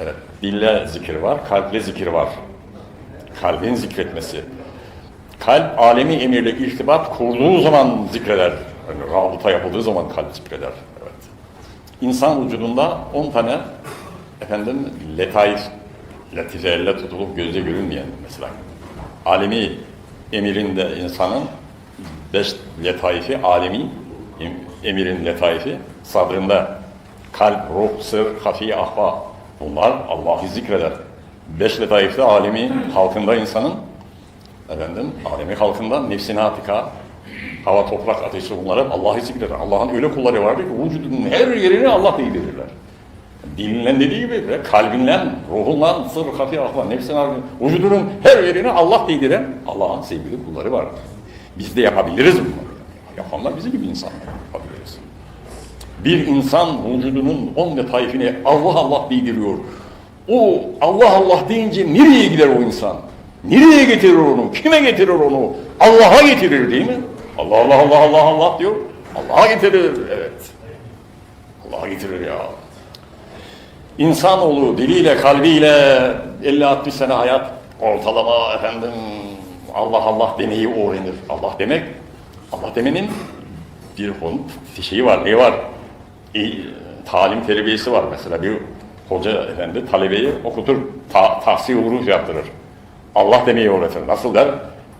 Evet, dille zikir var, kalple zikir var. Kalbin zikretmesi. Kalp alemi emirle irtibat kurduğu zaman zikreder. Yani rabıta yapıldığı zaman kalp zikreder. Evet. İnsan vücudunda 10 tane efendim letaif, latife elle tutulup gözle görünmeyen mesela. Alemi emirinde insanın beş letaifi, alemi em- emirin letaifi sadrında kalp, ruh, sır, hafi, ahva bunlar Allah'ı zikreder. Beş letaifte alemi halkında insanın efendim alemi halkında nefsine atika, hava, toprak, ateşi bunlar hep Allah'ı zikreder. Allah'ın öyle kulları vardır ki vücudunun her yerini Allah bildirirler. Dilinle dediği gibi ve kalbinle, ruhunla, sır, hafi, ahva, nefsine, vücudunun her yerini Allah değdiren Allah'ın sevgili kulları vardır. Biz de yapabiliriz bunları. Yapanlar bizim gibi insanlar yapabiliriz. Bir insan vücudunun on letaifini Allah Allah değdiriyor. O Allah Allah deyince nereye gider o insan? Nereye getirir onu? Kime getirir onu? Allah'a getirir değil mi? Allah Allah Allah Allah Allah diyor. Allah'a getirir. Evet. Allah'a getirir ya. İnsanoğlu diliyle, kalbiyle 50-60 sene hayat ortalama efendim Allah Allah demeyi öğrenir. Allah demek, Allah demenin bir şeyi var, ne var? Talim terbiyesi var mesela bir hoca efendi talebeyi okutur, ta, tahsil vuruş yaptırır. Allah demeyi öğretir. Nasıl der?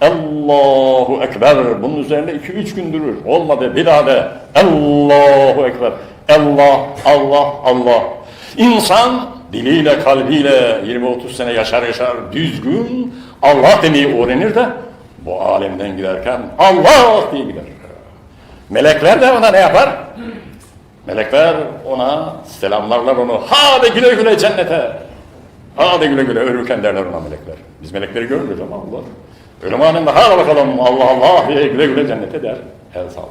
Allahu Ekber. Bunun üzerine iki üç gün durur. Olmadı bir daha de. Allahu Ekber. Allah, Allah, Allah. İnsan diliyle, kalbiyle 20-30 sene yaşar yaşar düzgün Allah demeyi öğrenir de bu alemden giderken Allah diye gider. Melekler de ona ne yapar? Melekler ona selamlarlar onu. Hadi güle güle cennete. Hadi güle güle ölürken derler ona melekler. Biz melekleri görmüyoruz ama Allah. Ölüm anında hadi bakalım Allah Allah diye güle güle cennete der. El sallar.